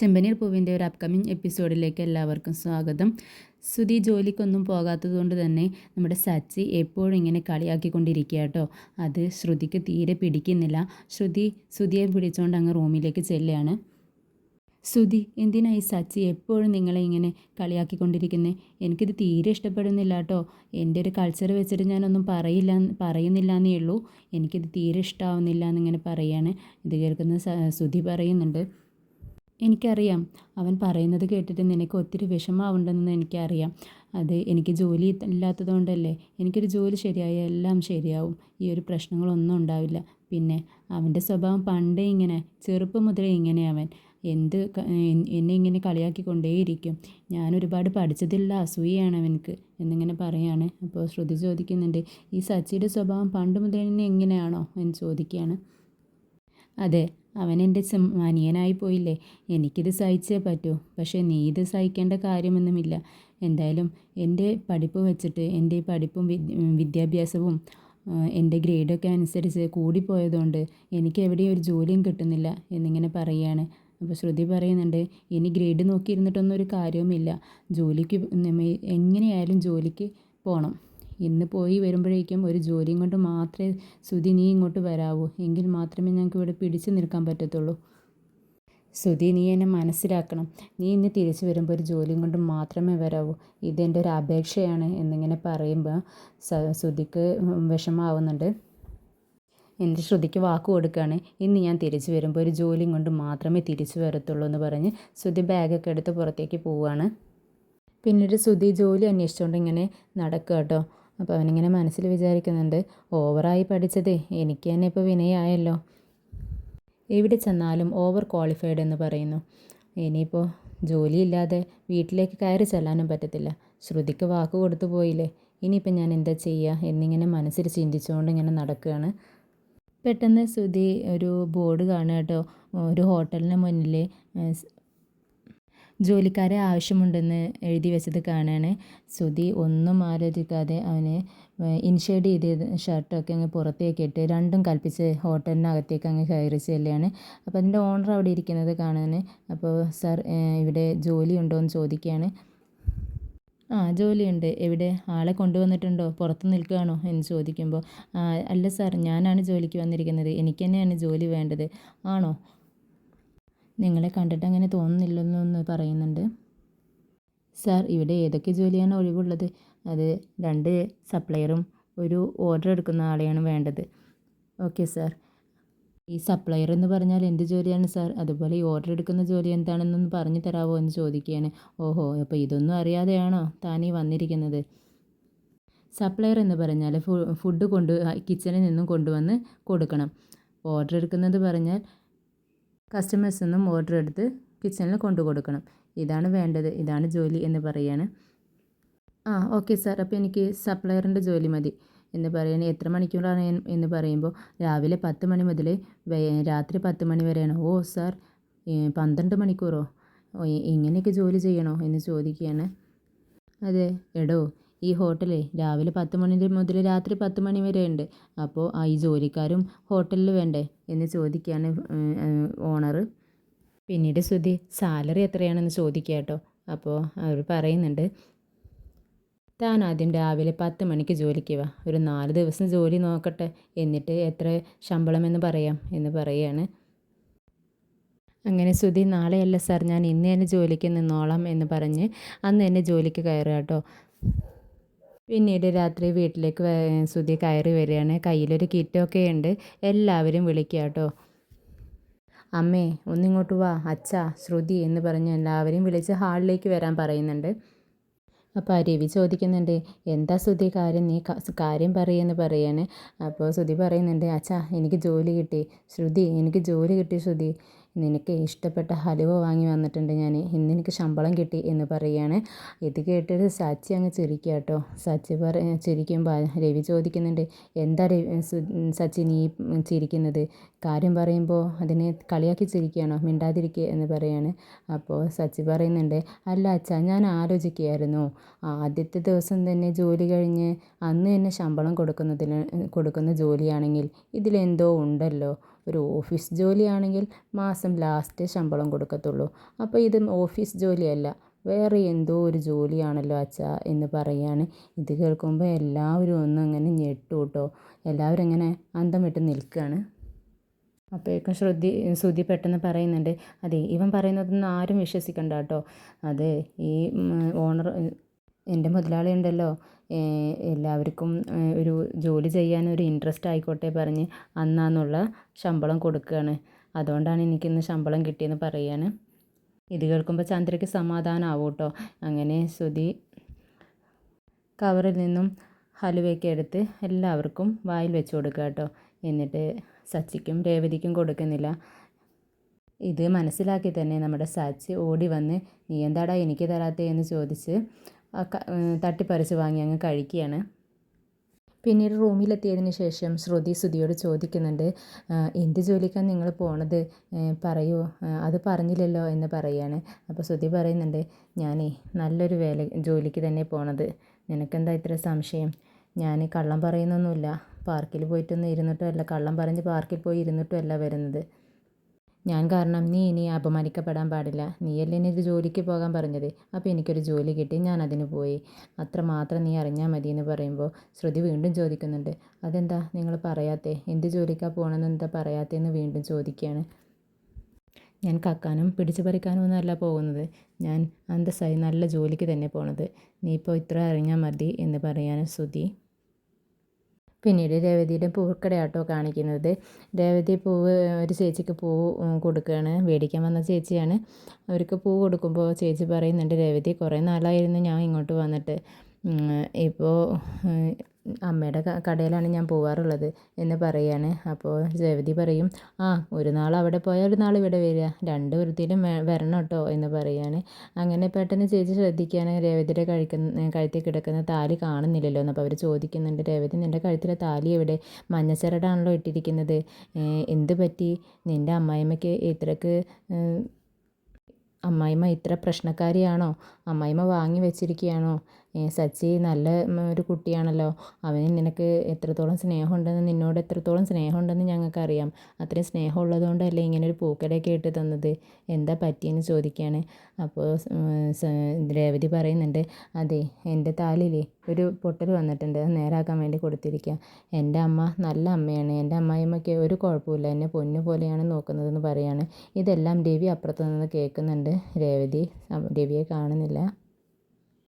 ചെമ്പനീർ പൂവിന്റെ ഒരു അപ്കമിങ് എപ്പിസോഡിലേക്ക് എല്ലാവർക്കും സ്വാഗതം. സുധി ജോലിക്കൊന്നും പോകാത്തതുകൊണ്ട് തന്നെ നമ്മുടെ സച്ചി എപ്പോഴും ഇങ്ങനെ കളിയാക്കിക്കൊണ്ടിരിക്കുക കേട്ടോ അത് ശ്രുതിക്ക് തീരെ പിടിക്കുന്നില്ല. ശ്രുതി സുധിയെ പിടിച്ചുകൊണ്ട് അങ്ങ് റൂമിലേക്ക് ചെല്ലുകയാണ്. സുധി എന്തിനാ ഈ സച്ചി എപ്പോഴും നിങ്ങളെ ഇങ്ങനെ കളിയാക്കിക്കൊണ്ടിരിക്കുന്നത് എനിക്കിത് തീരെ ഇഷ്ടപ്പെടുന്നില്ല കേട്ടോ എന്റെ ഒരു കൾച്ചർ വെച്ചിട്ട് ഞാനൊന്നും പറയില്ല പറയുന്നില്ല എന്നേ ഉള്ളൂ. എനിക്കിത് തീരെ ഇഷ്ടമാവുന്നില്ല എന്നിങ്ങനെ പറയാണ്. ഇത് കേൾക്കുന്ന സുധി പറയുന്നുണ്ട്. എനിക്കറിയാം. അവൻ പറയുന്നത് കേട്ടിട്ട് നിനക്ക് ഒത്തിരി വിഷമാവുണ്ടെന്ന് എനിക്കറിയാം. അത് എനിക്ക് ജോലി ഇല്ലാത്തത് കൊണ്ടല്ലേ എനിക്കൊരു ജോലി ശരിയായാൽ എല്ലാം ശരിയാവും. ഈ ഒരു പ്രശ്നങ്ങളൊന്നും ഉണ്ടാവില്ല. പിന്നെ അവന്റെ സ്വഭാവം പണ്ടേ ഇങ്ങനെ ചെറുപ്പം മുതലേ ഇങ്ങനെ അവൻ. എന്ത് എന്നെ ഇങ്ങനെ കളിയാക്കിക്കൊണ്ടേയിരിക്കും. ഞാൻ ഒരുപാട് പഠിച്ചതില്ല അസൂയയാണ് അവനക്ക് എന്നിങ്ങനെ പറയാണ്. അപ്പോൾ ശ്രുതി ചോദിക്കുന്നുണ്ട് ഈ സച്ചിയുടെ സ്വഭാവം പണ്ട് തന്നെ എങ്ങനെയാണോ എന്ന് ചോദിക്കുകയാണ്. അതെ അവൻ എന്റെ അനിയനായി പോയില്ലേ. എനിക്കിത് സഹിച്ചേ പറ്റൂ. പക്ഷേ നീ ഇത് സഹിക്കേണ്ട കാര്യമൊന്നുമില്ല. എന്തായാലും എന്റെ പഠിപ്പ് വെച്ചിട്ട് എന്റെ പഠിപ്പും വിദ്യാഭ്യാസവും എന്റെ ഗ്രേഡൊക്കെ അനുസരിച്ച് കൂടിപ്പോയതുകൊണ്ട് എനിക്ക് എവിടെയും ഒരു ജോലിയും കിട്ടുന്നില്ല എന്നിങ്ങനെ പറയുകയാണ്. അപ്പോൾ ശ്രുതി പറയുന്നുണ്ട് ഇനി ഗ്രേഡ് നോക്കിയിരുന്നിട്ടൊന്നും ഒരു കാര്യവുമില്ല. ജോലിക്ക് എങ്ങനെയായാലും ജോലിക്ക് പോകണം ഇന്ന് പോയി വരുമ്പോഴേക്കും ഒരു ജോലിയും കൊണ്ട് മാത്രമേ സുധി നീ ഇങ്ങോട്ട് വരാവൂ. എങ്കിൽ മാത്രമേ ഞങ്ങൾക്ക് ഇവിടെ പിടിച്ചു നിൽക്കാൻ പറ്റത്തുള്ളൂ. സുധി നീ എന്നെ മനസ്സിലാക്കണം. നീ ഇന്ന് തിരിച്ചു വരുമ്പോൾ ഒരു ജോലിയും കൊണ്ട് മാത്രമേ വരാവൂ. ഇതെന്റെ ഒരു അപേക്ഷയാണ് എന്നിങ്ങനെ പറയുമ്പോൾ സുധിക്ക് വിഷമാവുന്നുണ്ട് എന്റെ ശ്രുതിക്ക് വാക്ക് കൊടുക്കുകയാണ് ഇന്ന് ഞാൻ തിരിച്ചു വരുമ്പോൾ ഒരു ജോലിയും കൊണ്ട് മാത്രമേ തിരിച്ചു വരത്തുള്ളൂ എന്ന് പറഞ്ഞ് ശ്രുതി ബാഗൊക്കെ എടുത്ത് പുറത്തേക്ക് പോവുകയാണ്. പിന്നീട് ശ്രുതി ജോലി അന്വേഷിച്ചുകൊണ്ട് ഇങ്ങനെ നടക്കുക കേട്ടോ. അപ്പോൾ അവനിങ്ങനെ മനസ്സിൽ വിചാരിക്കുന്നുണ്ട് ഓവറായി പഠിച്ചതേ എനിക്ക് തന്നെ ഇപ്പോൾ വിനയായല്ലോ. എവിടെ ചെന്നാലും ഓവർ ക്വാളിഫൈഡ് എന്ന് പറയുന്നു. ഇനിയിപ്പോൾ ജോലിയില്ലാതെ വീട്ടിലേക്ക് കയറി ചെല്ലാനും പറ്റത്തില്ല. ശ്രുതിക്ക് വാക്ക് കൊടുത്തു പോയില്ലേ? ഇനിയിപ്പോൾ ഞാൻ എന്താ ചെയ്യുക എന്നിങ്ങനെ മനസ്സിൽ ചിന്തിച്ചുകൊണ്ട് ഇങ്ങനെ നടക്കുകയാണ്. പെട്ടെന്ന് ശ്രുതി ഒരു ബോർഡ് കാണുക കേട്ടോ. ഒരു ഹോട്ടലിന് മുന്നിൽ ജോലിക്കാരെ ആവശ്യമുണ്ടെന്ന് എഴുതി വെച്ചത് കാണാണ്. ശ്രുതി ഒന്നും ആലോചിക്കാതെ അവന് ഇൻഷേഡ് ചെയ്ത് ഷർട്ടൊക്കെ അങ്ങ് പുറത്തേക്ക് ഇട്ട് രണ്ടും കൽപ്പിച്ച് ഹോട്ടലിനകത്തേക്ക് അങ്ങ് കയറി ചെല്ലുകയാണ്. അപ്പോൾ അതിന്റെ ഓണർ അവിടെ ഇരിക്കുന്നത് കാണാൻ. അപ്പോൾ സാർ ഇവിടെ ജോലി ഉണ്ടോ എന്ന് ചോദിക്കുകയാണ്. ആ ജോലിയുണ്ട്. എവിടെ? ആളെ കൊണ്ടുവന്നിട്ടുണ്ടോ? പുറത്ത് നിൽക്കുകയാണോ എന്ന് ചോദിക്കുമ്പോൾ അല്ല സാർ ഞാനാണ് ജോലിക്ക് വന്നിരിക്കുന്നത്. എനിക്ക് തന്നെയാണ് ജോലി വേണ്ടത്. ആണോ? നിങ്ങളെ കണ്ടിട്ട് അങ്ങനെ തോന്നുന്നില്ലെന്നൊന്ന് പറയുന്നുണ്ട്. സാർ ഇവിടെ ഏതൊക്കെ ജോലിയാണ് ഒഴിവുള്ളത്? അത് രണ്ട് സപ്ലയറും ഒരു ഓർഡർ എടുക്കുന്ന ആളെയാണ് വേണ്ടത്. ഓക്കെ സാർ ഈ സപ്ലയർ എന്ന് പറഞ്ഞാൽ എന്ത് ജോലിയാണ് സാർ അതുപോലെ ഈ ഓർഡർ എടുക്കുന്ന ജോലി എന്താണെന്നൊന്ന് പറഞ്ഞു തരാമോ എന്ന് ചോദിക്കുകയാണ്. ഓഹോ അപ്പോൾ ഇതൊന്നും അറിയാതെയാണോ താനീ വന്നിരിക്കുന്നത്? സപ്ലയർ എന്ന് പറഞ്ഞാൽ ഫുഡ് കൊണ്ട് കിച്ചണിൽ നിന്നും കൊണ്ടുവന്ന് കൊടുക്കണം. ഓർഡർ എടുക്കുന്നത് പറഞ്ഞാൽ കസ്റ്റമേഴ്സിൽ നിന്നും ഓർഡർ എടുത്ത് കിച്ചണിൽ കൊണ്ടു കൊടുക്കണം. ഇതാണ് വേണ്ടത്. ഇതാണ് ജോലി എന്ന് പറയാണ്. ആ ഓക്കെ സാർ അപ്പോൾ എനിക്ക് സപ്ലയറിന്റെ ജോലി മതി എന്ന് പറയുന്നത് എത്ര മണിക്കൂറാണ് എന്ന് പറയുമ്പോൾ രാവിലെ പത്ത് മണി മുതൽ രാത്രി പത്ത് മണി വരെയാണ്. ഓ സാർ പന്ത്രണ്ട് മണിക്കൂറോ? ഇങ്ങനെയൊക്കെ ജോലി ചെയ്യണോ എന്ന് ചോദിക്കുകയാണ്. അതെ എടോ ഈ ഹോട്ടലേ രാവിലെ പത്ത് മണി മുതൽ രാത്രി പത്ത് മണി വരെ ഉണ്ട്. അപ്പോൾ ആ ഈ ജോലിക്കാരും ഹോട്ടലിൽ വേണ്ടേ എന്ന് ചോദിക്കുകയാണ് ഓണർ പിന്നീട് ശ്രുതി സാലറി എത്രയാണെന്ന് ചോദിക്കുക കേട്ടോ അപ്പോൾ അവർ പറയുന്നുണ്ട് താൻ ആദ്യം രാവിലെ പത്ത് മണിക്ക് ജോലിക്ക് വാ. ഒരു നാല് ദിവസം ജോലി നോക്കട്ടെ. എന്നിട്ട് എത്ര ശമ്പളമെന്ന് പറയാം എന്ന് പറയുകയാണ് അങ്ങനെ ശ്രുതി നാളെയല്ല സാർ ഞാൻ ഇന്ന് തന്നെ ജോലിക്ക് നിന്നോളാം എന്ന് പറഞ്ഞ് അന്ന് തന്നെ ജോലിക്ക് കയറുക കേട്ടോ പിന്നീട് രാത്രി വീട്ടിലേക്ക് സുധി കയറി വരികയാണ്. കയ്യിലൊരു കിറ്റൊക്കെ ഉണ്ട്. എല്ലാവരും വിളിക്കുക കേട്ടോ അമ്മേ ഒന്നിങ്ങോട്ട് വാ. അച്ഛ ശ്രുതി എന്ന് പറഞ്ഞ് എല്ലാവരെയും വിളിച്ച് ഹാളിലേക്ക് വരാൻ പറയുന്നുണ്ട്. അപ്പോൾ ആ രവി ചോദിക്കുന്നുണ്ട് എന്താ ശ്രുതി കാര്യം? നീ കാര്യം പറയുമെന്ന് പറയാണ്. അപ്പോൾ ശ്രുതി പറയുന്നുണ്ട് അച്ഛാ എനിക്ക് ജോലി കിട്ടി. ശ്രുതി എനിക്ക് ജോലി കിട്ടി ശ്രുതി നിനക്ക് ഇഷ്ടപ്പെട്ട ഹലുവ വാങ്ങി വന്നിട്ടുണ്ട് ഞാൻ. ഇന്ന് എനിക്ക് ശമ്പളം കിട്ടി എന്ന് പറയുകയാണ്. ഇത് കേട്ടിട്ട് സച്ചി അങ്ങ് ചിരിക്കുക കേട്ടോ സച്ചി പറ ചിരിക്കുമ്പോൾ രവി ചോദിക്കുന്നുണ്ട് എന്താ രവി സച്ചി നീ ചിരിക്കുന്നത്? കാര്യം പറയുമ്പോൾ അതിനെ കളിയാക്കി ചിരിക്കുകയാണോ? മിണ്ടാതിരിക്കുക എന്ന് പറയാണ്. അപ്പോൾ സച്ചി പറയുന്നുണ്ട് അല്ല അച്ഛാ ഞാൻ ആലോചിക്കുകയായിരുന്നു. ആദ്യത്തെ ദിവസം തന്നെ ജോലി കഴിഞ്ഞ് അന്ന് തന്നെ ശമ്പളം കൊടുക്കുന്നതിന് കൊടുക്കുന്ന ജോലിയാണെങ്കിൽ ഇതിലെന്തോ ഉണ്ടല്ലോ. ഒരു ഓഫീസ് ജോലിയാണെങ്കിൽ മാസം ലാസ്റ്റ് ശമ്പളം കൊടുക്കത്തുള്ളൂ. അപ്പോൾ ഇത് ഓഫീസ് ജോലിയല്ല വേറെ എന്തോ ഒരു ജോലിയാണല്ലോ അച്ഛാ എന്ന് പറയാണ്. ഇത് കേൾക്കുമ്പോൾ എല്ലാവരും ഒന്നും അങ്ങനെ ഞെട്ടു കേട്ടോ എല്ലാവരും ഇങ്ങനെ അന്തം വിട്ട് നിൽക്കുകയാണ് അപ്പോഴേക്കും ശ്രുതി ശ്രുതി പെട്ടെന്ന് പറയുന്നുണ്ട് അതെ ഇവൻ പറയുന്നതൊന്നും ആരും വിശ്വസിക്കണ്ട കേട്ടോ. അത് ഈ ഓണർ എന്റെ മുതലാളി ഉണ്ടല്ലോ എല്ലാവർക്കും ഒരു ജോലി ചെയ്യാൻ ഒരു ഇൻട്രസ്റ്റ് ആയിക്കോട്ടെ പറഞ്ഞ് അന്നാന്നുള്ള ശമ്പളം കൊടുക്കുകയാണ് അതുകൊണ്ടാണ് എനിക്കിന്ന് ശമ്പളം കിട്ടിയെന്ന് പറയാണ്. ഇത് കേൾക്കുമ്പോൾ ചന്ദ്രയ്ക്ക് സമാധാനമാവും കേട്ടോ അങ്ങനെ ശ്രുതി കവറിൽ നിന്നും ഹലുവയൊക്കെ എടുത്ത് എല്ലാവർക്കും വായിൽ വെച്ച് കൊടുക്കുക കേട്ടോ എന്നിട്ട് സച്ചിക്കും രേവതിക്കും കൊടുക്കുന്നില്ല. ഇത് മനസ്സിലാക്കി തന്നെ നമ്മുടെ സച്ചി ഓടി വന്ന് നീ എന്താടാ എനിക്ക് തരാത്തേ? എന്ന് ചോദിച്ച് തട്ടിപ്പറിച്ച് വാങ്ങി അങ്ങ് കഴിക്കുകയാണ്. പിന്നീട് റൂമിലെത്തിയതിന് ശേഷം ശ്രുതി ശ്രുതിയോട് ചോദിക്കുന്നുണ്ട് എന്ത് ജോലിക്കാണ് നിങ്ങൾ പോണത്? പറയൂ. അത് പറഞ്ഞില്ലല്ലോ എന്ന് പറയാണ്. അപ്പോൾ ശ്രുതി പറയുന്നുണ്ട് ഞാനേ നല്ലൊരു വേല ജോലിക്ക് തന്നെ പോണത്. നിനക്കെന്താ ഇത്ര സംശയം? ഞാൻ കള്ളം പറയുന്നൊന്നുമില്ല. പാർക്കിൽ പോയിട്ടൊന്നും ഇരുന്നിട്ടുമല്ല കള്ളം പറഞ്ഞ് പാർക്കിൽ പോയി ഇരുന്നിട്ടുമല്ല വരുന്നത്. ഞാൻ കാരണം നീ ഇനി അപമാനിക്കപ്പെടാൻ പാടില്ല. നീയല്ലേ ഒരു ജോലിക്ക് പോകാൻ പറഞ്ഞത്? അപ്പോൾ എനിക്കൊരു ജോലി കിട്ടി ഞാൻ അതിന് പോയി. അത്ര മാത്രം നീ അറിഞ്ഞാൽ മതി എന്ന് പറയുമ്പോൾ ശ്രുതി വീണ്ടും ചോദിക്കുന്നുണ്ട്. അതെന്താ നിങ്ങൾ പറയാത്തേ? എന്ത് ജോലിക്കാണ് പോകണമെന്ന് എന്താ പറയാത്തതെന്ന് വീണ്ടും ചോദിക്കുകയാണ്. ഞാൻ കക്കാനും പിടിച്ചു പറിക്കാനും ഒന്നുമല്ല പോകുന്നത്. ഞാൻ അന്തസ്സായി നല്ല ജോലിക്ക് തന്നെ പോണത്. നീ ഇപ്പോൾ ഇത്ര അറിഞ്ഞാൽ മതി എന്ന് പറയാൻ ശ്രുതി പിന്നീട് രേവതിയുടെ പൂക്കടയാട്ടോ കാണിക്കുന്നത്. രേവതി പൂവ് ഒരു ചേച്ചിക്ക് പൂവ് കൊടുക്കുകയാണ്. മേടിക്കാൻ വന്ന ചേച്ചിയാണ്. അവർക്ക് പൂ കൊടുക്കുമ്പോൾ ചേച്ചി പറയുന്നുണ്ട് രേവതി കുറേ നാളായിരുന്നു ഞാൻ ഇങ്ങോട്ട് വന്നിട്ട്. ഇപ്പോൾ അമ്മയുടെ കടയിലാണ് ഞാൻ പോവാറുള്ളത് എന്ന് പറയാണ്. അപ്പോൾ രേവതി പറയും ആ ഒരു നാൾ അവിടെ പോയാൽ ഒരു നാൾ ഇവിടെ വരിക. രണ്ട് വൃത്തിയിലും വരണം കേട്ടോ എന്ന് പറയാണ്. അങ്ങനെ പെട്ടെന്ന് ചേച്ചി ശ്രദ്ധിക്കുകയാണ് രേവതിയുടെ കഴിക്കുന്ന കഴുത്തിൽ കിടക്കുന്ന താലി കാണുന്നില്ലല്ലോ എന്ന്. അപ്പോൾ അവർ ചോദിക്കുന്നുണ്ട് രേവതി നിന്റെ കഴുത്തിലെ താലി എവിടെ? മഞ്ഞച്ചരടാണല്ലോ ഇട്ടിരിക്കുന്നത്. എന്ത് പറ്റി? നിന്റെ അമ്മായിമ്മയ്ക്ക് ഇത്രക്ക് അമ്മായിമ്മ ഇത്ര പ്രശ്നക്കാരിയാണോ? അമ്മായിമ്മ വാങ്ങി വെച്ചിരിക്കുകയാണോ? സച്ചി നല്ല ഒരു കുട്ടിയാണല്ലോ. അവന് നിനക്ക് എത്രത്തോളം സ്നേഹമുണ്ടെന്ന് നിന്നോട് എത്രത്തോളം സ്നേഹമുണ്ടെന്ന് ഞങ്ങൾക്കറിയാം. അത്രയും സ്നേഹം ഉള്ളതുകൊണ്ടല്ലേ ഇങ്ങനെ ഒരു പൂക്കടയൊക്കെ ഇട്ട് തന്നത്? എന്താ പറ്റിയെന്ന് ചോദിക്കുകയാണ് അപ്പോൾ രേവതി പറയുന്നുണ്ട് അതെ എന്റെ താലിലേ ഒരു പൊട്ടൽ വന്നിട്ടുണ്ട്. അത് നേരാക്കാൻ വേണ്ടി കൊടുത്തിരിക്കുക എന്റെ അമ്മ നല്ല അമ്മയാണ്. എന്റെ അമ്മായിമ്മയ്ക്ക് ഒരു കുഴപ്പമില്ല എന്നെ പൊന്നു പോലെയാണ് നോക്കുന്നതെന്ന് പറയാണ്. ഇതെല്ലാം രവി അപ്പുറത്ത് നിന്ന് കേൾക്കുന്നുണ്ട്. രേവതി രവിയെ കാണുന്നില്ല.